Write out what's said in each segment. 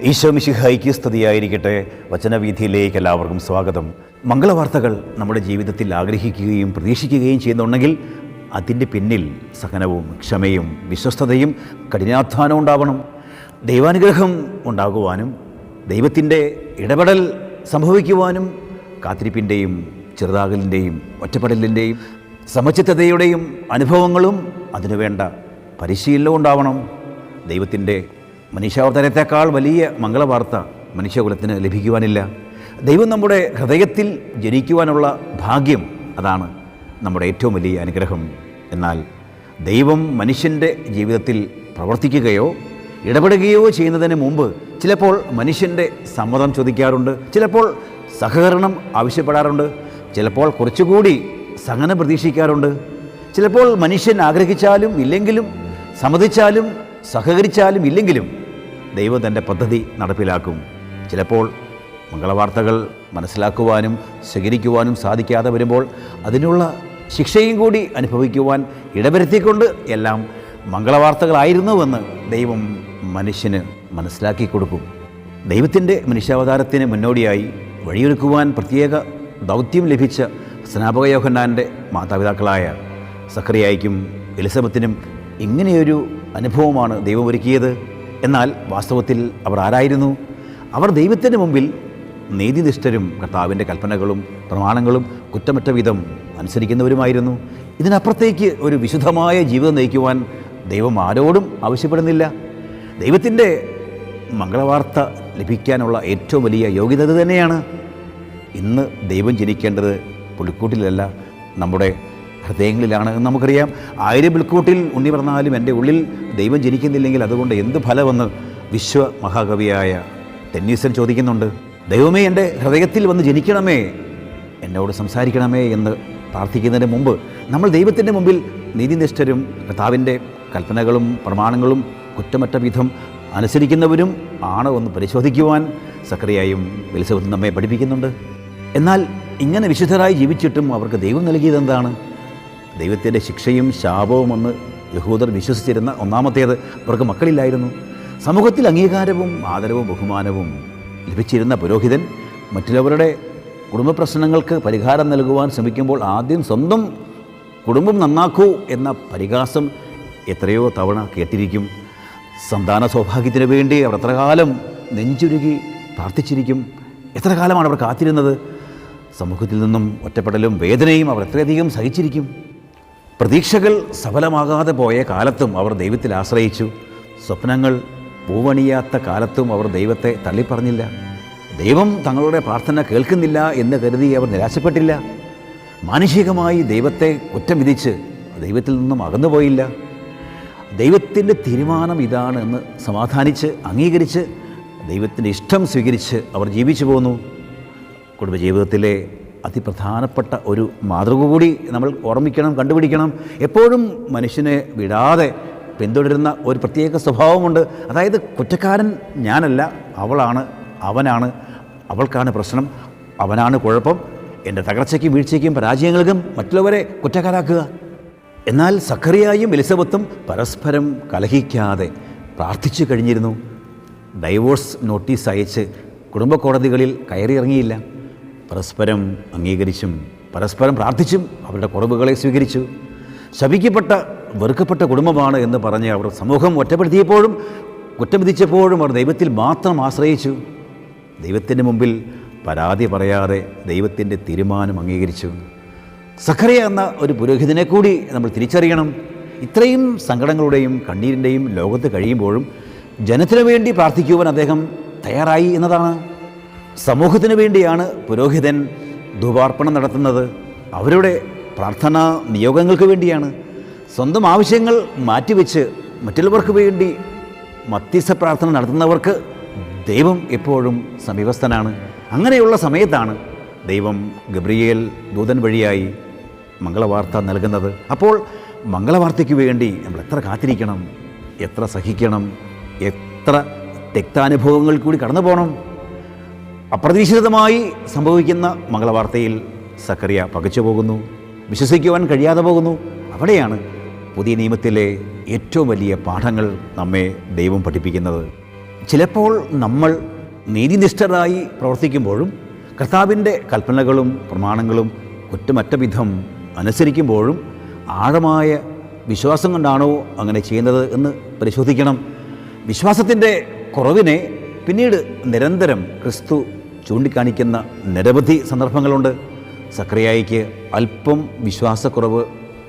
ഈശോ മിശിഹായിക്ക് സ്തുതിയായിരിക്കട്ടെ. വചനവീഥിയിലേക്ക് എല്ലാവർക്കും സ്വാഗതം. മംഗളവാർത്തകൾ നമ്മുടെ ജീവിതത്തിൽ ആഗ്രഹിക്കുകയും പ്രതീക്ഷിക്കുകയും ചെയ്യുന്നുണ്ടെങ്കിൽ അതിന്റെ പിന്നിൽ സഹനവും ക്ഷമയും വിശ്വസ്തതയും കഠിനാധ്വാനവും ഉണ്ടാവണം. ദൈവാനുഗ്രഹം ഉണ്ടാകുവാനും ദൈവത്തിന്റെ ഇടപെടൽ സംഭവിക്കുവാനും കാത്തിരിപ്പിന്റെയും ചെറുതാകലിന്റെയും ഒറ്റപ്പെടലിന്റെയും സമചിത്തതയുടെയും അനുഭവങ്ങളും അതിനുവേണ്ട പരിശീലനവും ഉണ്ടാവണം. ദൈവത്തിന്റെ മനുഷ്യാവതാരത്തെക്കാൾ വലിയ മംഗളവാർത്ത മനുഷ്യകുലത്തിന് ലഭിക്കുവാനില്ല. ദൈവം നമ്മുടെ ഹൃദയത്തിൽ ജനിക്കുവാനുള്ള ഭാഗ്യം അതാണ് നമ്മുടെ ഏറ്റവും വലിയ അനുഗ്രഹം. എന്നാൽ ദൈവം മനുഷ്യന്റെ ജീവിതത്തിൽ പ്രവർത്തിക്കുകയോ ഇടപെടുകയോ ചെയ്യുന്നതിന് മുമ്പ് ചിലപ്പോൾ മനുഷ്യന്റെ സമ്മതം ചോദിക്കാറുണ്ട് ചിലപ്പോൾ സഹകരണം ആവശ്യപ്പെടാറുണ്ട് ചിലപ്പോൾ കുറച്ചുകൂടി സഹനം പ്രതീക്ഷിക്കാറുണ്ട്. ചിലപ്പോൾ മനുഷ്യൻ ആഗ്രഹിച്ചാലും ഇല്ലെങ്കിലും സമ്മതിച്ചാലും സഹകരിച്ചാലും ഇല്ലെങ്കിലും ദൈവം തന്റെ പദ്ധതി നടപ്പിലാക്കും. ചിലപ്പോൾ മംഗളവാർത്തകൾ മനസ്സിലാക്കുവാനും സ്വീകരിക്കുവാനും സാധിക്കാതെ വരുമ്പോൾ അതിനുള്ള ശിക്ഷയും കൂടി അനുഭവിക്കുവാൻ ഇടവരുത്തിക്കൊണ്ട് എല്ലാം മംഗളവാർത്തകളായിരുന്നുവെന്ന് ദൈവം മനുഷ്യന് മനസ്സിലാക്കി കൊടുക്കും. ദൈവത്തിന്റെ മനുഷ്യാവതാരത്തിന് മുന്നോടിയായി വഴിയൊരുക്കുവാൻ പ്രത്യേക ദൗത്യം ലഭിച്ച സ്നാപക യോഹന്നാന്റെ മാതാപിതാക്കളായ സക്രിയായിക്കും എലിസബത്തിനും ഇങ്ങനെയൊരു അനുഭവമാണ് ദൈവമൊരുക്കിയത്. എന്നാൽ വാസ്തവത്തിൽ അവർ ആരായിരുന്നു? അവർ ദൈവത്തിന്റെ മുമ്പിൽ നീതിനിഷ്ഠരും കർത്താവിന്റെ കൽപ്പനകളും പ്രമാണങ്ങളും കുറ്റമറ്റ വിധം അനുസരിക്കുന്നവരുമായിരുന്നു. ഇതിനപ്പുറത്തേക്ക് ഒരു വിശുദ്ധമായ ജീവിതം നയിക്കുവാൻ ദൈവം ആരോടും ആവശ്യപ്പെടുന്നില്ല. ദൈവത്തിന്റെ മംഗളവാർത്ത ലഭിക്കാനുള്ള ഏറ്റവും വലിയ യോഗ്യത തന്നെയാണ്. ഇന്ന് ദൈവം ജനിക്കേണ്ടത് പുളിക്കൂട്ടിലല്ല നമ്മുടെ ഹൃദയങ്ങളിലാണ് നമുക്കറിയാം. ആയിരം ബിൽക്കൂട്ടിൽ ഉണ്ണി പറഞ്ഞാലും എന്റെ ഉള്ളിൽ ദൈവം ജനിക്കുന്നില്ലെങ്കിൽ അതുകൊണ്ട് എന്ത് ഫലമെന്ന് വിശ്വ മഹാകവിയായ ടെന്നീസൻ ചോദിക്കുന്നുണ്ട്. ദൈവമേ എന്റെ ഹൃദയത്തിൽ വന്ന് ജനിക്കണമേ എന്നോട് സംസാരിക്കണമേ എന്ന് പ്രാർത്ഥിക്കുന്നതിന് മുമ്പ് നമ്മൾ ദൈവത്തിന്റെ മുമ്പിൽ നീതിനിഷ്ഠരും കർത്താവിന്റെ കൽപ്പനകളും പ്രമാണങ്ങളും കുറ്റമറ്റ വിധം അനുസരിക്കുന്നവരും ആണോ എന്ന് പരിശോധിക്കുവാൻ സക്രിയായും വെലിസബത്തും നമ്മെ പഠിപ്പിക്കുന്നുണ്ട്. എന്നാൽ ഇങ്ങനെ വിശുദ്ധരായി ജീവിച്ചിട്ടും അവർക്ക് ദൈവം നൽകിയത് എന്താണ്? ദൈവത്തിന്റെ ശിക്ഷയും ശാപവും ഒന്ന് യഹൂദർ വിശ്വസിച്ചിരുന്ന ഒന്നാമത്തേത് അവർക്ക് മക്കളില്ലായിരുന്നു. സമൂഹത്തിൽ അംഗീകാരവും ആദരവും ബഹുമാനവും ലഭിച്ചിരുന്ന പുരോഹിതൻ മറ്റുള്ളവരുടെ കുടുംബ പ്രശ്നങ്ങൾക്ക് പരിഹാരം നൽകുവാൻ ശ്രമിക്കുമ്പോൾ ആദ്യം സ്വന്തം കുടുംബം നന്നാക്കൂ എന്ന പരിഹാസം എത്രയോ തവണ കേട്ടിരിക്കും. സന്താന സൗഭാഗ്യത്തിന് വേണ്ടി അവർ എത്ര കാലം നെഞ്ചുരുകി പ്രാർത്ഥിച്ചിരിക്കും. എത്ര കാലമാണ് അവർ കാത്തിരുന്നത്? സമൂഹത്തിൽ നിന്നും ഒറ്റപ്പെടലും വേദനയും അവർ എത്രയധികം സഹിച്ചിരിക്കും? പ്രതീക്ഷകൾ സഫലമാകാതെ പോയ കാലത്തും അവർ ദൈവത്തിൽ ആശ്രയിച്ചു. സ്വപ്നങ്ങൾ പൂവണിയാത്ത കാലത്തും അവർ ദൈവത്തെ തള്ളിപ്പറഞ്ഞില്ല. ദൈവം തങ്ങളുടെ പ്രാർത്ഥന കേൾക്കുന്നില്ല എന്ന് കരുതി അവർ നിരാശപ്പെട്ടില്ല. മാനുഷികമായി ദൈവത്തെ കുറ്റം വിധിച്ച് ദൈവത്തിൽ നിന്നും അകന്നുപോയില്ല. ദൈവത്തിന്റെ തീരുമാനം ഇതാണ് എന്ന് സമാധാനിച്ച് അംഗീകരിച്ച് ദൈവത്തിന്റെ ഇഷ്ടം സ്വീകരിച്ച് അവർ ജീവിച്ചു പോന്നു. കുടുംബജീവിതത്തിലെ അതിപ്രധാനപ്പെട്ട ഒരു മാതൃക കൂടി നമ്മൾ ഓർമ്മിക്കണം കണ്ടുപിടിക്കണം. എപ്പോഴും മനുഷ്യനെ വിടാതെ പിന്തുടരുന്ന ഒരു പ്രത്യേക സ്വഭാവമുണ്ട് അതായത് കുറ്റക്കാരൻ ഞാനല്ല അവളാണ് അവനാണ് അവൾക്കാണ് പ്രശ്നം അവനാണ് കുഴപ്പം എന്റെ തകർച്ചയ്ക്കും വീഴ്ചയ്ക്കും പരാജയങ്ങൾക്കും മറ്റുള്ളവരെ കുറ്റക്കാരാക്കുക. എന്നാൽ സക്കറിയായും എലിസബത്തും പരസ്പരം കലഹിക്കാതെ പ്രാർത്ഥിച്ചു കഴിഞ്ഞിരുന്നു. ഡൈവോഴ്സ് നോട്ടീസ് അയച്ച് കുടുംബ കോടതികളിൽ കയറിയിറങ്ങിയില്ല. പരസ്പരം അംഗീകരിച്ചും പരസ്പരം പ്രാർത്ഥിച്ചും അവരുടെ കുറവുകളെ സ്വീകരിച്ചു. ശപിക്കപ്പെട്ട വെറുക്കപ്പെട്ട കുടുംബമാണ് എന്ന് പറഞ്ഞ് അവർ സമൂഹം ഒറ്റപ്പെടുത്തിയപ്പോഴും കുറ്റം വിധിച്ചപ്പോഴും അവർ ദൈവത്തിൽ മാത്രം ആശ്രയിച്ചു. ദൈവത്തിന്റെ മുമ്പിൽ പരാതി പറയാതെ ദൈവത്തിന്റെ തീരുമാനം അംഗീകരിച്ചു. സഖറിയ എന്ന ഒരു പുരോഹിതനെ കൂടി നമ്മൾ തിരിച്ചറിയണം. ഇത്രയും സങ്കടങ്ങളുടെയും കണ്ണീരിന്റെയും ലോകത്ത് കഴിയുമ്പോഴും ജനത്തിനു വേണ്ടി പ്രാർത്ഥിക്കുവാൻ അദ്ദേഹം തയ്യാറായി എന്നതാണ്. സമൂഹത്തിന് വേണ്ടിയാണ് പുരോഹിതൻ ധൂപാർപ്പണം നടത്തുന്നത്. അവരുടെ പ്രാർത്ഥനാ നിയോഗങ്ങൾക്ക് വേണ്ടിയാണ്. സ്വന്തം ആവശ്യങ്ങൾ മാറ്റിവെച്ച് മറ്റുള്ളവർക്ക് വേണ്ടി മധ്യസ്ഥ പ്രാർത്ഥന നടത്തുന്നവർക്ക് ദൈവം എപ്പോഴും സമീപസ്ഥനാണ്. അങ്ങനെയുള്ള സമയത്താണ് ദൈവം ഗബ്രിയേൽ ദൂതൻ വഴിയായി മംഗളവാർത്ത നൽകുന്നത്. അപ്പോൾ മംഗളവാർത്തയ്ക്ക് വേണ്ടി നമ്മൾ എത്ര കാത്തിരിക്കണം എത്ര സഹിക്കണം എത്ര രക്താനുഭവങ്ങൾ കൂടി കടന്നു പോകണം അപ്രതീക്ഷിതമായി സംഭവിക്കുന്ന മംഗളവാർത്തയിൽ സക്കറിയ പകച്ചു പോകുന്നു. വിശ്വസിക്കുവാൻ കഴിയാതെ പോകുന്നു. അവിടെയാണ് പുതിയ നിയമത്തിലെ ഏറ്റവും വലിയ പാഠങ്ങൾ നമ്മെ ദൈവം പഠിപ്പിക്കുന്നത്. ചിലപ്പോൾ നമ്മൾ നീതിനിഷ്ഠരായി പ്രവർത്തിക്കുമ്പോഴും കർത്താവിന്റെ കൽപ്പനകളും പ്രമാണങ്ങളും കുറ്റമറ്റ വിധം അനുസരിക്കുമ്പോഴും ആഴമായ വിശ്വാസം കൊണ്ടാണോ അങ്ങനെ ചെയ്യുന്നത് എന്ന് പരിശോധിക്കണം. വിശ്വാസത്തിന്റെ കുറവിനെ പിന്നീട് നിരന്തരം ക്രിസ്തു ചൂണ്ടിക്കാണിക്കുന്ന നിരവധി സന്ദർഭങ്ങളുണ്ട്. സക്രിയായിക്ക് അല്പം വിശ്വാസക്കുറവ്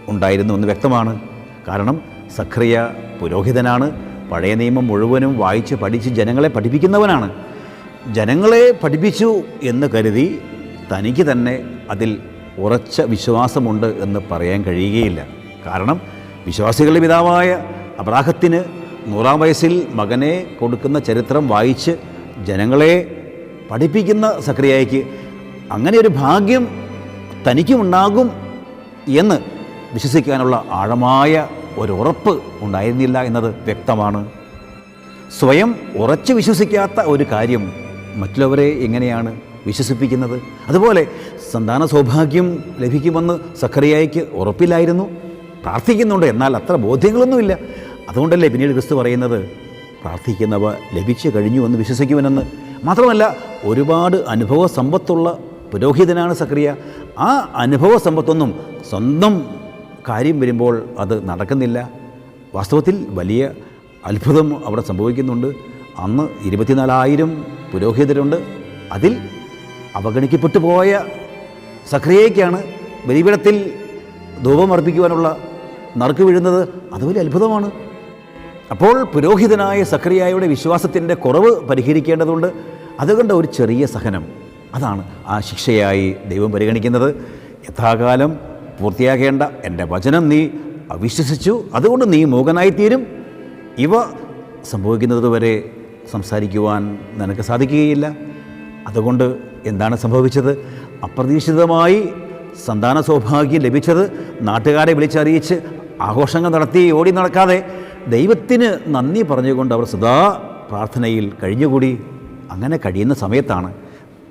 ഉണ്ടായിരുന്നു എന്ന് വ്യക്തമാണ്. കാരണം സക്രിയ പുരോഹിതനാണ്. പഴയ നിയമം മുഴുവനും വായിച്ച് പഠിച്ച് ജനങ്ങളെ പഠിപ്പിക്കുന്നവനാണ്. ജനങ്ങളെ പഠിപ്പിച്ചു എന്ന് കരുതി തനിക്ക് തന്നെ അതിൽ ഉറച്ച വിശ്വാസമുണ്ട് എന്ന് പറയാൻ കഴിയുകയില്ല. കാരണം വിശ്വാസികളുടെ പിതാവായ അബ്രാഹത്തിന് നൂറാം വയസ്സിൽ മകനെ കൊടുക്കുന്ന ചരിത്രം വായിച്ച് ജനങ്ങളെ പഠിപ്പിക്കുന്ന സക്രിയയ്ക്ക് അങ്ങനെ ഒരു ഭാഗ്യം തനിക്കുമുണ്ടാകും എന്ന് വിശ്വസിക്കാനുള്ള ആഴമായ ഒരു ഉറപ്പ് ഉണ്ടായിരുന്നില്ല എന്നത് വ്യക്തമാണ്. സ്വയം ഉറച്ചു വിശ്വസിക്കാത്ത ഒരു കാര്യം മറ്റുള്ളവരെ എങ്ങനെയാണ് വിശ്വസിപ്പിക്കുന്നത്? അതുപോലെ സന്താന സൗഭാഗ്യം ലഭിക്കുമെന്ന് സക്കറിയായിക്ക് ഉറപ്പില്ലായിരുന്നു. പ്രാർത്ഥിക്കുന്നുണ്ട് എന്നാൽ അത്ര ബോധ്യങ്ങളൊന്നുമില്ല. അതുകൊണ്ടല്ലേ പിന്നീട് ക്രിസ്തു പറയുന്നത് പ്രാർത്ഥിക്കുന്നവ ലഭിച്ചു കഴിഞ്ഞു എന്ന് വിശ്വസിക്കുവനെന്ന് മാത്രമല്ല ഒരുപാട് അനുഭവ സമ്പത്തുള്ള പുരോഹിതനാണ് സക്രിയ. ആ അനുഭവ സമ്പത്തൊന്നും സ്വന്തം കാര്യം വരുമ്പോൾ അത് നടക്കുന്നില്ല. വാസ്തവത്തിൽ വലിയ അത്ഭുതം അവിടെ സംഭവിക്കുന്നുണ്ട്. അന്ന് ഇരുപത്തിനാലായിരം പുരോഹിതരുണ്ട്. അതിൽ അവഗണിക്കപ്പെട്ടു പോയ സക്രിയയ്ക്കാണ് ബലിപീഠത്തിൽ ധൂപമർപ്പിക്കുവാനുള്ള നറുക്ക് വീഴുന്നത്. അത് വലിയ അത്ഭുതമാണ്. അപ്പോൾ പുരോഹിതനായ സക്രിയായുടെ വിശ്വാസത്തിന്റെ കുറവ് പരിഹരിക്കേണ്ടതുണ്ട്. അതുകൊണ്ട് ഒരു ചെറിയ സഹനം. അതാണ് ആ ശിക്ഷയായി ദൈവം പരിഗണിക്കുന്നത്. യഥാകാലം പൂർത്തിയാക്കേണ്ട എന്റെ വചനം നീ അവിശ്വസിച്ചു. അതുകൊണ്ട് നീ മൂകനായിത്തീരും. ഇവ സംഭവിക്കുന്നതുവരെ സംസാരിക്കുവാൻ നിനക്ക് സാധിക്കുകയില്ല. അതുകൊണ്ട് എന്താണ് സംഭവിച്ചത്? അപ്രതീക്ഷിതമായി സന്താന സൗഭാഗ്യം ലഭിച്ചത് നാട്ടുകാരെ വിളിച്ചറിയിച്ച് ആഘോഷങ്ങൾ നടത്തി ഓടി നടക്കാതെ ദൈവത്തിന് നന്ദി പറഞ്ഞുകൊണ്ട് അവർ സദാ പ്രാർത്ഥനയിൽ കഴിഞ്ഞുകൂടി. അങ്ങനെ കഴിയുന്ന സമയത്താണ്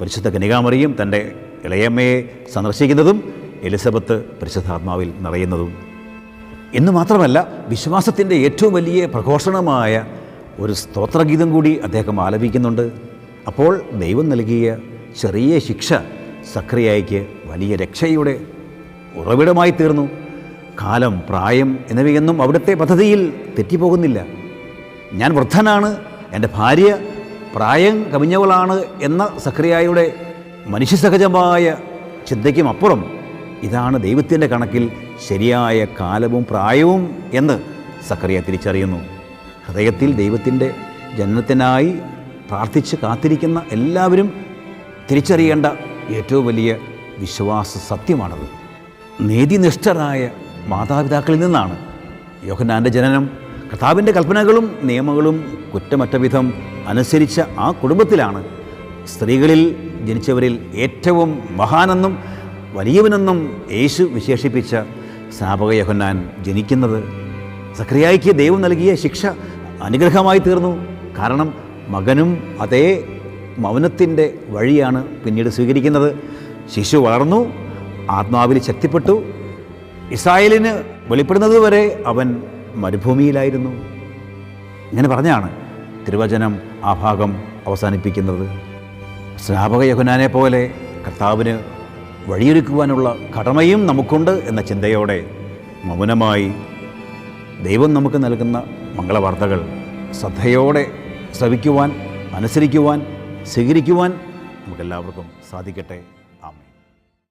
പരിശുദ്ധ കനികാമറിയും തന്റെ ഇളയമ്മയെ സന്ദർശിക്കുന്നതും എലിസബത്ത് പരിശുദ്ധാത്മാവിൽ നിറയുന്നതും. എന്ന് മാത്രമല്ല വിശ്വാസത്തിന്റെ ഏറ്റവും വലിയ പ്രഘോഷണമായ ഒരു സ്തോത്രഗീതം കൂടി അദ്ദേഹം ആലപിക്കുന്നുണ്ട്. അപ്പോൾ ദൈവം നൽകിയ ചെറിയ ശിക്ഷ സക്രിയായിക്ക് വലിയ രക്ഷയുടെ ഉറവിടമായി തീർന്നു. കാലം പ്രായം എന്നിവയൊന്നും അവിടുത്തെ പദ്ധതിയിൽ തെറ്റിപ്പോകുന്നില്ല. ഞാൻ വൃദ്ധനാണ് എന്റെ ഭാര്യ പ്രായം കവിഞ്ഞവളാണ് എന്ന സക്രിയായുടെ മനുഷ്യസഹജമായ ചിന്തയ്ക്കും അപ്പുറം ഇതാണ് ദൈവത്തിന്റെ കണക്കിൽ ശരിയായ കാലവും പ്രായവും എന്ന് സക്രിയ തിരിച്ചറിയുന്നു. ഹൃദയത്തിൽ ദൈവത്തിന്റെ ജനനത്തിനായി പ്രാർത്ഥിച്ച് കാത്തിരിക്കുന്ന എല്ലാവരും തിരിച്ചറിയേണ്ട ഏറ്റവും വലിയ വിശ്വാസ സത്യമാണത്. നീതിനിഷ്ഠരായ മാതാപിതാക്കളിൽ നിന്നാണ്. യോഹന്നാന്റെ ജനനം കർത്താവിന്റെ കൽപ്പനകളും നിയമങ്ങളും കുറ്റമറ്റ വിധം അനുസരിച്ച ആ കുടുംബത്തിലാണ്. സ്ത്രീകളിൽ ജനിച്ചവരിൽ ഏറ്റവും മഹാനെന്നും വലിയവനെന്നും യേശു വിശേഷിപ്പിച്ച സ്നാപക യോഹന്നാൻ ജനിക്കുന്നത്. സക്രിയായിക്ക് ദൈവം നൽകിയ ശിക്ഷ അനുഗ്രഹമായി തീർന്നു. കാരണം മകനും അതേ മൗനത്തിന്റെ വഴിയാണ് പിന്നീട് സ്വീകരിക്കുന്നത്. ശിശു വളർന്നു ആത്മാവിൽ ശക്തിപ്പെട്ടു ഇസ്രായേലിന് വെളിപ്പെടുന്നത് വരെ അവൻ മരുഭൂമിയിലായിരുന്നു. ഇങ്ങനെ പറഞ്ഞാണ് തിരുവചനം ആ ഭാഗം അവസാനിപ്പിക്കുന്നത്. സ്നാപക യഹുനാനെ പോലെ കർത്താവിന് വഴിയൊരുക്കുവാനുള്ള കടമയും നമുക്കുണ്ട് എന്ന ചിന്തയോടെ മൗനമായി ദൈവം നമുക്ക് നൽകുന്ന മംഗളവാർത്തകൾ ശ്രദ്ധയോടെ ശ്രവിക്കുവാൻ അനുസരിക്കുവാൻ സ്വീകരിക്കുവാൻ നമുക്കെല്ലാവർക്കും സാധിക്കട്ടെ.